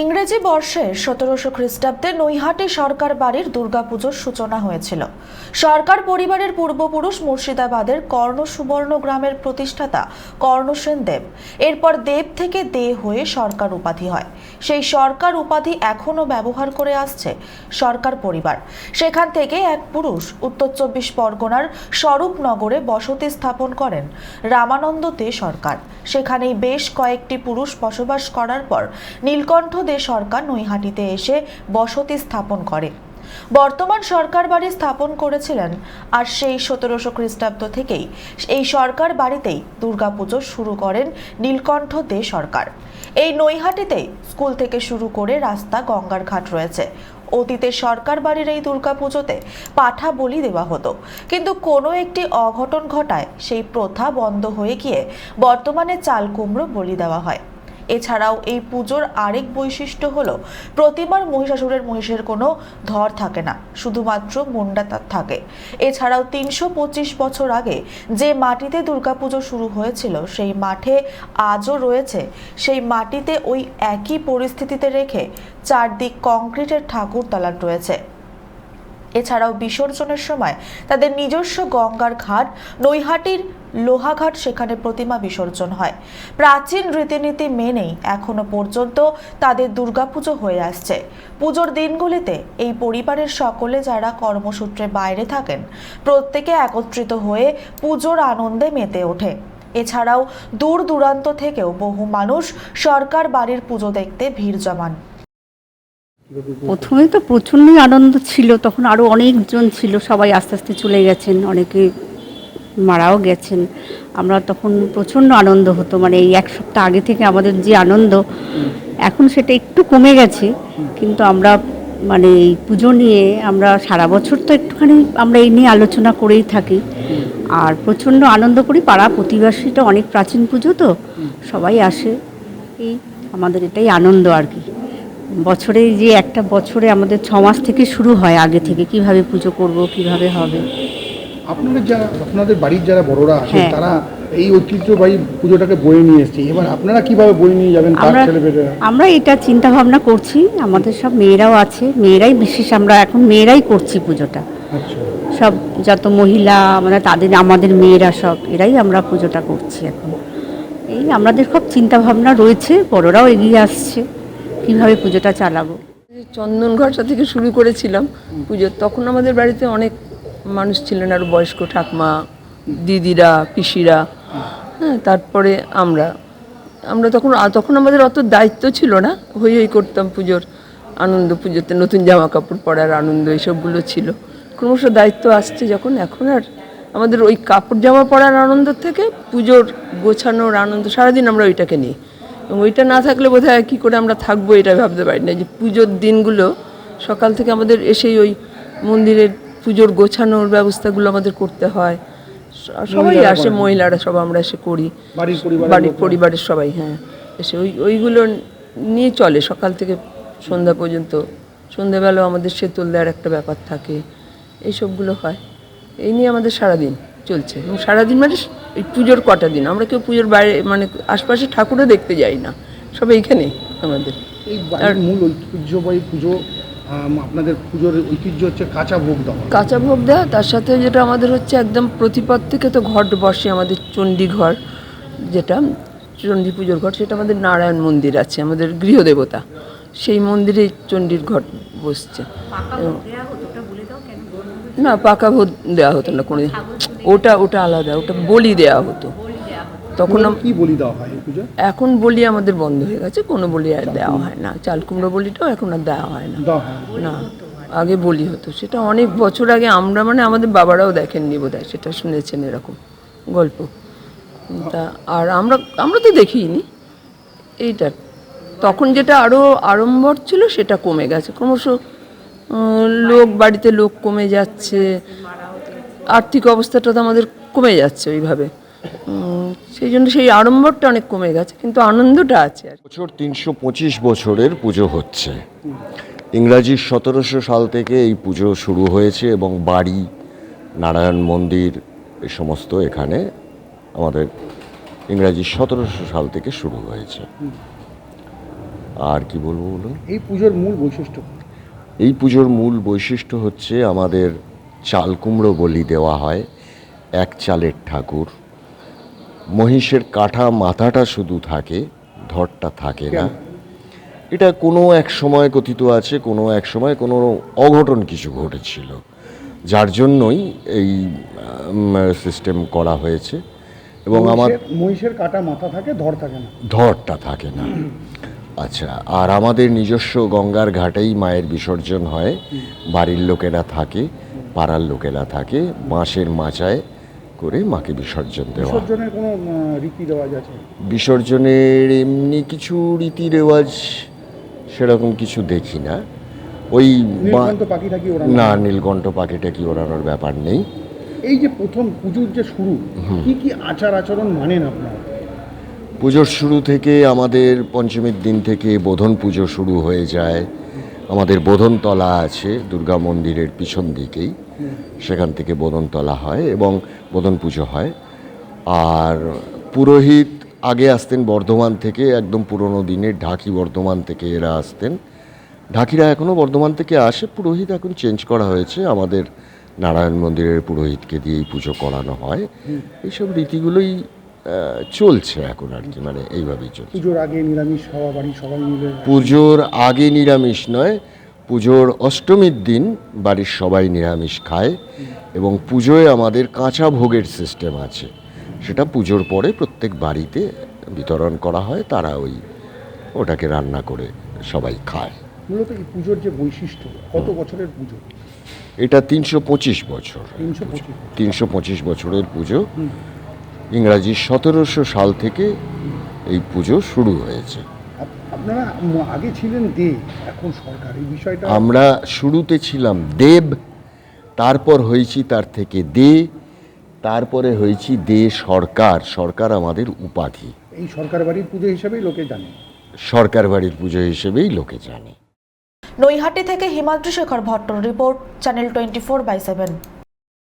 ইংরেজি বর্ষে সতেরোশো খ্রিস্টাব্দে নৈহাটি সরকার বাড়ির দুর্গাপুজোর সূচনা হয়েছিল। সরকার পরিবারের পূর্বপুরুষ মুর্শিদাবাদের কর্ণ সুবর্ণ গ্রামের প্রতিষ্ঠাতা কর্ণসেন দেব। এরপর দেব থেকে দে হয়ে সরকার উপাধি হয়। সেই সরকার উপাধি এখনও ব্যবহার করে আসছে সরকার পরিবার। সেখান থেকে এক পুরুষ উত্তর চব্বিশ পরগনার স্বরূপনগরে বসতি স্থাপন করেন রামানন্দ দে সরকার। সেখানেই বেশ কয়েকটি পুরুষ বসবাস করার পর নীলকণ্ঠ দে সরকার নৈহাটিতে এসে বসতি স্থাপন করে। বর্তমান সরকার বাড়ি স্থাপন করেছিলেন আর সেই সতেরোশো খ্রিস্টাব্দ থেকেই এই সরকার বাড়িতেই দুর্গাপুজো শুরু করেন নীলকণ্ঠ দে সরকার। এই নৈহাটিতেই স্কুল থেকে শুরু করে রাস্তা, গঙ্গার ঘাট রয়েছে। অতীতে সরকার বাড়ির এই দুর্গাপুজোতে পাঠা বলি দেওয়া হতো। কিন্তু কোনো একটি অঘটন ঘটায় সেই প্রথা বন্ধ হয়ে গিয়ে বর্তমানে চাল কুমড়ো বলি দেওয়া হয়। এছাড়াও এই পুজোর আরেক বৈশিষ্ট্য হল প্রতিমার মহিষাসুরের মহিষের কোনো ধর থাকে না, শুধুমাত্র মুন্ডা তার থাকে। এছাড়াও তিনশো পঁচিশ বছর আগে যে মাটিতে দুর্গাপুজো শুরু হয়েছিল, সেই মাঠে আজও রয়েছে। সেই মাটিতে ওই একই পরিস্থিতিতে রেখে চারদিক কংক্রিটের ঠাকুর দালান রয়েছে। এছাড়াও বিসর্জনের সময় তাদের নিজস্ব গঙ্গার ঘাট, নৈহাটির লোহাঘাট সেখানে প্রতিমা বিসর্জন হয়। প্রাচীন রীতিনীতি মেনেই এখনও পর্যন্ত তাদের দুর্গাপুজো হয়ে আসছে। পুজোর দিনগুলিতে এই পরিবারের সকলে যারা কর্মসূত্রে বাইরে থাকেন, প্রত্যেকে একত্রিত হয়ে পুজোর আনন্দে মেতে ওঠে। এছাড়াও দূর দূরান্ত থেকেও বহু মানুষ সরকার বাড়ির পুজো দেখতে ভিড় জমান। প্রথমে তো প্রচণ্ডই আনন্দ ছিল, তখন আরও অনেকজন ছিল, সবাই আস্তে আস্তে চলে গেছেন, অনেকে মারাও গেছেন। আমরা তখন প্রচণ্ড আনন্দ হতো মানে এই এক সপ্তাহ আগে থেকে আমাদের যে আনন্দ, এখন সেটা একটু কমে গেছে, কিন্তু আমরা মানে এই পুজো নিয়ে আমরা সারা বছর তো একটুখানি আমরা এই নিয়ে আলোচনা করেই থাকি। আর প্রচণ্ড আনন্দ করি, পাড়া প্রতিবাসীটা অনেক প্রাচীন পুজো তো, সবাই আসে, এই আমাদের এটাই আনন্দ আর কি। বছরে যে একটা বছরে আমাদের ছ মাস থেকে শুরু হয় আগে থেকে কীভাবে পুজো করব কীভাবে হবে? আপনাদের যারা আপনাদের বাড়ির যারা বড়রা আছেন হ্যাঁ। তারা এই ঐতিহ্যবাহী পুজোটাকে বয়ে নিয়ে এসছে। এবার আপনারা কীভাবে বয়ে নিয়ে যাবেন তার আমরা ছেলেমেয়েরা আমরা এটা চিন্তা ভাবনা করছি আমাদের সব মেয়েরাও আছে মেয়েরাই বিশেষ আমরা এখন মেয়েরাই করছি পুজোটা। আচ্ছা। সব যত মহিলা মানে তাদের আমাদের মেয়েরা সব এরাই আমরা পুজোটা করছি এখন। এই আমাদের খুব চিন্তা ভাবনা রয়েছে বড়রাও এগিয়ে আসছে। কীভাবে পুজোটা চালাবো। চন্দন ঘরটা থেকে শুরু করেছিলাম পুজো। তখন আমাদের বাড়িতে অনেক মানুষ ছিলেন, আর বয়স্ক ঠাকমা, দিদিরা, পিসিরা হ্যাঁ তারপরে আমরা। আমরা তখন তখন আমাদের অত দায়িত্ব ছিল না। হই হই করতাম পুজোর আনন্দ পুজোতে, নতুন জামা কাপড় পরার আনন্দ এইসবগুলো ছিল। ক্রমশ দায়িত্ব আসছে যখন। এখন আর আমাদের ওই কাপড় জামা পরার আনন্দ থেকে পুজোর গোছানোর আনন্দ, সারাদিন আমরা ওইটাকে নিই। এবং ওইটা না থাকলে বোধ হয় কী করে আমরা থাকব এটা ভাবতে পারি না যে পুজোর দিনগুলো সকাল থেকে আমাদের এসেই ওই মন্দিরের পুজোর গোছানোর ব্যবস্থাগুলো আমাদের করতে হয়। সবাই আসে মহিলারা সব আমরা এসে করি। বাড়ির। পরিবারের সবাই হ্যাঁ। এসে ওই ওইগুলো নিয়ে চলে সকাল থেকে সন্ধ্যা পর্যন্ত। সন্ধ্যাবেলাও আমাদের সেতল দেওয়ার একটা ব্যাপার থাকে। এইসবগুলো হয়। এই নিয়ে আমাদের সারাদিন চলছে। এবং সারাদিন মানে এই পুজোর কটা দিন? আমরা কেউ পুজোর বাইরে মানে আশপাশে ঠাকুরও দেখতে যাই না। সব এইখানেই আমাদের। এই মূল ঐতিহ্যবাহী পুজো আপনাদের পুজোর ঐতিহ্য হচ্ছে কাঁচা ভোগ দেওয়া। কাঁচা ভোগ দেওয়া তার সাথে যেটা আমাদের হচ্ছে একদম প্রতিপদ থেকে তো ঘট বসে আমাদের চণ্ডী ঘর যেটা চণ্ডী পুজোর ঘর সেটা আমাদের নারায়ণ মন্দির আছে আমাদের গৃহদেবতা। সেই মন্দিরে চণ্ডীর ঘট বসছে। এবং- না পাকা ভোগ দেওয়া হতো না কোনো ওটা ওটা আলাদা ওটা বলি দেওয়া হতো। তখন কি বলি দেওয়া হয় এখন বলি আমাদের বন্ধ হয়ে গেছে কোনো বলি আর দেওয়া হয় না। চাল কুমড়ো বলিটাও এখন আর দেওয়া হয় না। না। আগে বলি হতো। সেটা অনেক বছর আগে আমরা মানে আমাদের বাবারাও দেখেননি বোধ হয় সেটা শুনেছেন এরকম গল্প। তা আর আমরা আমরা তো দেখিনি। এইটা তখন যেটা আরও আড়ম্বর ছিল সেটা কমে গেছে। ক্রমশ লোক বাড়িতে লোক কমে যাচ্ছে। আর্থিক অবস্থাটা তো আমাদের কমে যাচ্ছে ওইভাবে। সেই জন্য সেই আড়ম্বরটা অনেক কমে গেছে কিন্তু আনন্দটা আছে আর বছর তিনশো পঁচিশ বছরের পুজো হচ্ছে। ইংরাজি সতেরোশো সাল থেকে এই পুজো শুরু হয়েছে এবং বাড়ি নারায়ণ মন্দির এই সমস্ত এখানে আমাদের ইংরাজি সতেরোশো সাল থেকে শুরু হয়েছে। আর কি বলব বলুন? এই পুজোর মূল বৈশিষ্ট্য? এই পুজোর মূল বৈশিষ্ট্য হচ্ছে আমাদের চাল কুমড়ো বলি দেওয়া হয় এক চালের ঠাকুর। মহিষের কাঠা মাথাটা শুধু থাকে ধরটা থাকে না। এটা কোনো এক সময় কথিত আছে কোনো এক সময় কোনো অঘটন কিছু ঘটেছিল। যার জন্যই এই সিস্টেম করা হয়েছে। এবং আমার মহিষের- কাটা মাথা থাকে ধর থাকে না। ধরটা থাকে না। আচ্ছা আর আমাদের নিজস্ব গঙ্গার ঘাটেই মায়ের বিসর্জন হয় বাড়ির লোকেরা থাকে। পাড়ার লোকেরা থাকে বাঁশের মাচায় করে মাকে বিসর্জন দেওয়া। হয়। বিসর্জনের কোনো রীতি রেওয়াজ আছে? বিসর্জনের এমনি কিছু রীতি রেওয়াজ সেরকম কিছু দেখি না। ওই না নীলকণ্ঠ পাখিটা কি ওড়ানোর ব্যাপার নেই। এই যে প্রথম পুজোর যে শুরু কি কি আচার আচরণ মানেন আপনারা? পুজোর শুরু থেকে আমাদের পঞ্চমীর দিন থেকে বোধন পুজো শুরু হয়ে যায়। আমাদের বোধনতলা আছে দুর্গা মন্দিরের পিছন দিকেই। সেখান থেকে বোধনতলা হয় এবং বোধন পুজো হয়। আর পুরোহিত আগে আসতেন বর্ধমান থেকে একদম পুরনো দিনের ঢাকি বর্ধমান থেকে এরা আসতেন। ঢাকিরা এখনও বর্ধমান থেকে আসে পুরোহিত এখন চেঞ্জ করা হয়েছে। আমাদের নারায়ণ মন্দিরের পুরোহিতকে দিয়েই পুজো করানো হয়। এইসব রীতিগুলোই চলছে এখন আর কি মানে এইভাবেই চলছে। পুজোর আগে নিরামিষ খাওয়া বাড়ি সবাই মিলে পুজোর আগে নিরামিষ নয় পুজোর অষ্টমীর দিন বাড়ির সবাই নিরামিষ খায় এবং পুজোয় আমাদের কাঁচা ভোগের সিস্টেম আছে। সেটা পুজোর পরে প্রত্যেক বাড়িতে বিতরণ করা হয় তারা ওই ওটাকে রান্না করে সবাই খায়। মূলত এই পুজোর যে বৈশিষ্ট্য কত বছরের পুজো? এটা তিনশো পঁচিশ বছর। তিনশো পঁচিশ বছরের পুজো। ইংরাজি সতেরোশো সাল থেকে এই পুজো শুরু হয়েছে। আপনারা আগে ছিলেন দে এখন সরকার এই বিষয়টা আমরা শুরুতে ছিলাম দেব তারপর হয়েছি তার থেকে দে তারপরে হয়েছি দে সরকার। সরকার আমাদের উপাধি। এই সরকার বাড়ির পুজো হিসেবেই লোকে জানে। সরকার বাড়ির পুজো হিসেবেই লোকে জানে। নৈহাটি থেকে Himadri Shekhar ভট্টর report channel twenty four by seven.